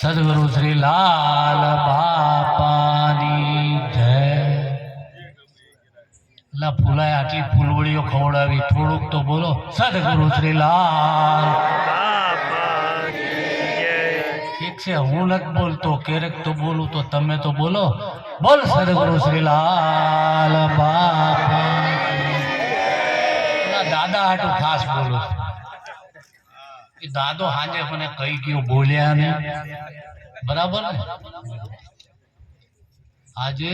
સદગુરુ શ્રી લાલ બાપાની જય ફૂલાય આટલી ફૂલવડીઓ ખવડાવી થોડુંક તો બોલો સદગુરુ શ્રી લાલ ઠીક છે હું નથી બોલતો ક્યારેક તો બોલું તો તમે તો બોલો બોલ સદગુરુ શ્રી લાલ બાપા દાદા હાટું ખાસ બોલું છું. એ દાદો હાજે મને કઈ ગયો બોલ્યા ને બરાબર ને આજે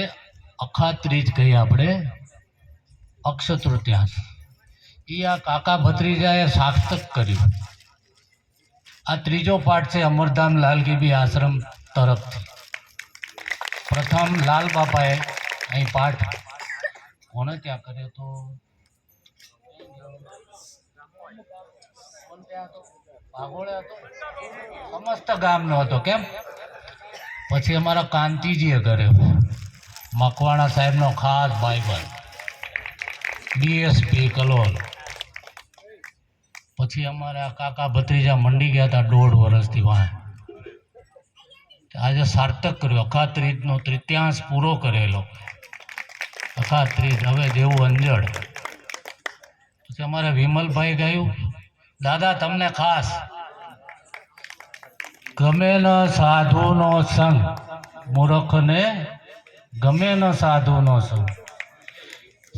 અખાત્રીજ કહી આપણે અક્ષ તૃતીયાંશ એ આ કાકા ભત્રીજાએ સાર્થક કર્યું આ ત્રીજો પાઠ છે અમરધામ લાલગીબી આશ્રમ તરફથી પ્રથમ લાલ બાપાએ અહીં પાઠ કોને ત્યાં કર્યો તો કોણ ત્યાં હતો? ભાગોળે હતો? સમસ્ત ગામનો હતો, કેમ? પછી અમારા કાંતિજીએ કર્યો, મકવાણા સાહેબનો ખાસ ભાઈબંધ ડીએસપી કલોલ. પછી અમારા કાકા ભત્રીજા મંડી ગયા હતા દોઢ વર્ષથી વાહ. આજે સાર્થક કર્યો, અખાત્રીજનો તૃતીયાંશ પૂરો કરેલો. અખાત્રીજ, હવે દેવું અંજળ. પછી અમારે વિમલભાઈ ગાયું દાદા, તમને ખાસ. ગમે ન સાધુનો સંગ, મૂર્ખને ગમે ન સાધુનો સંગ.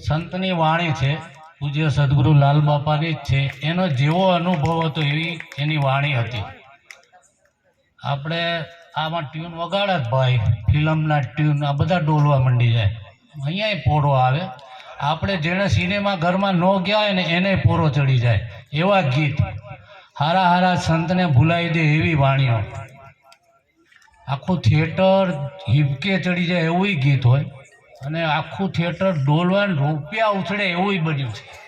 સંતની વાણી છે, પૂજ્ય સદગુરુ લાલ બાપાની જ છે. એનો જેવો અનુભવ હતો એવી એની વાણી હતી. આપણે આમાં ટ્યુન વગાડે જ ભાઈ, ફિલ્મના ટ્યુન આ બધા ડોલવા મંડી જાય. અહીંયા પોડો આવે. આપણે જેણે સિનેમા ઘરમાં ન ગયા હોય ને એને પોરો ચડી જાય. એવા ગીત. હારા હારા સંતને ભૂલાઈ દે એવી વાણીઓ. આખું થિયેટર હિબકે ચડી જાય એવું ગીત હોય. અને આખું થિયેટર ડોલવાન રૂપિયા ઉછળે એવું બન્યું છે.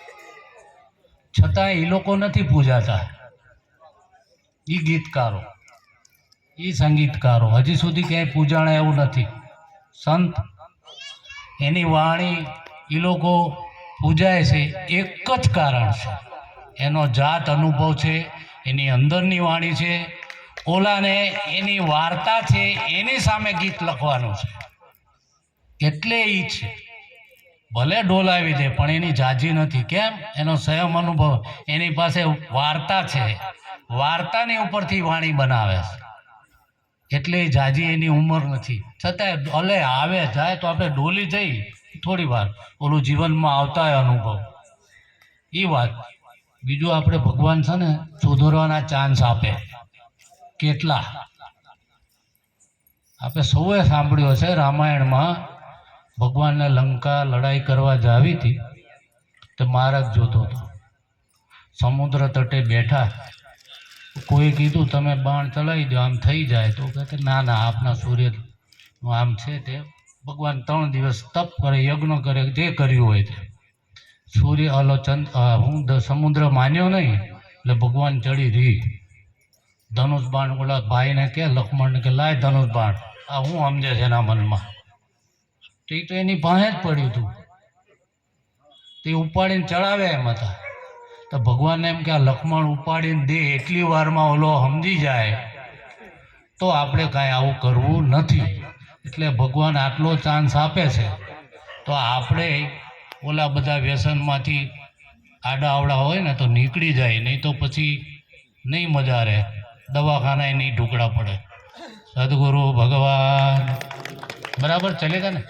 છતાં એ લોકો નથી પૂજાતા. એ ગીતકારો. એ સંગીતકારો. હજી સુધી ક્યાંય પૂજાણા એવું નથી. સંત, એની વાણી એ લોકો પૂજાય છે એક જ કારણ છે. એનો જાત અનુભવ છે, એની અંદરની વાણી છે, ઓલાને એની વાર્તા છે, એની સામે ગીત લખવાનું છે. એટલે એ છે. ભલે ડોલાવી દે પણ એની જાજી નથી. કેમ? એનો સ્વયં અનુભવ, એની પાસે વાર્તા છે. વાર્તાની ઉપરથી વાણી બનાવે છે. એટલે જાજી એની ઉંમર નથી. છતાંય ભલે આવે, જાય તો આપણે ડોલી જઈ થોડી વાર ઓલું જીવનમાં આવતા અનુભવ. એ વાત બીજું આપણે ભગવાન છે ને સુધરવાના ચાન્સ આપે. કેટલા? આપણે સૌએ સાંભળ્યું હશે રામાયણમાં ભગવાનને લંકા લડાઈ કરવા જાવી હતી, તો મારક જોતો હતો. સમુદ્ર તટે બેઠા. કોઈ કીધું, તમે બાણ ચલાવી દો, આમ થઈ જાય. તો કહે કે, ના ના, આપના સૂર્ય આમ છે તે ભગવાન ત્રણ દિવસ તપ કરે, યજ્ઞ કરે, જે કર્યું હોય તે. સૂર્ય અલો હું સમુદ્ર માન્યો નહીં, એટલે ભગવાન ચડી રહી. ધનુષ બાણ ઓલા ભાઈને કે, લક્ષ્મણને કે, લાય ધનુષ બાણ આ હું સમજે છે એના મનમાં. તે તો એની પાસે જ પડ્યું હતું તે ઉપાડીને ચડાવે એમ હતા. તો ભગવાનને એમ કે, આ લક્ષ્મણ ઉપાડીને દે, એટલી વારમાં ઓલો સમજી જાય. તો આપણે કાંઈ આવું કરવું નથી. એટલે ભગવાન આટલો ચાન્સ આપે છે, તો આપણે ઓલા બધા વ્યસનમાંથી આડા આવડા હોય ને તો નીકળી જાય, નહીં તો પછી નહીં મજા રહે, દવાખાનાએ નહીં ઢુકડા પડે. સદગુરુ ભગવાન. બરાબર, ચલે ને?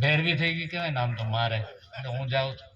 ભેરવી થઈ ગઈ કહેવાય ને આમ તો મારે. એટલે હું જાઉં છું.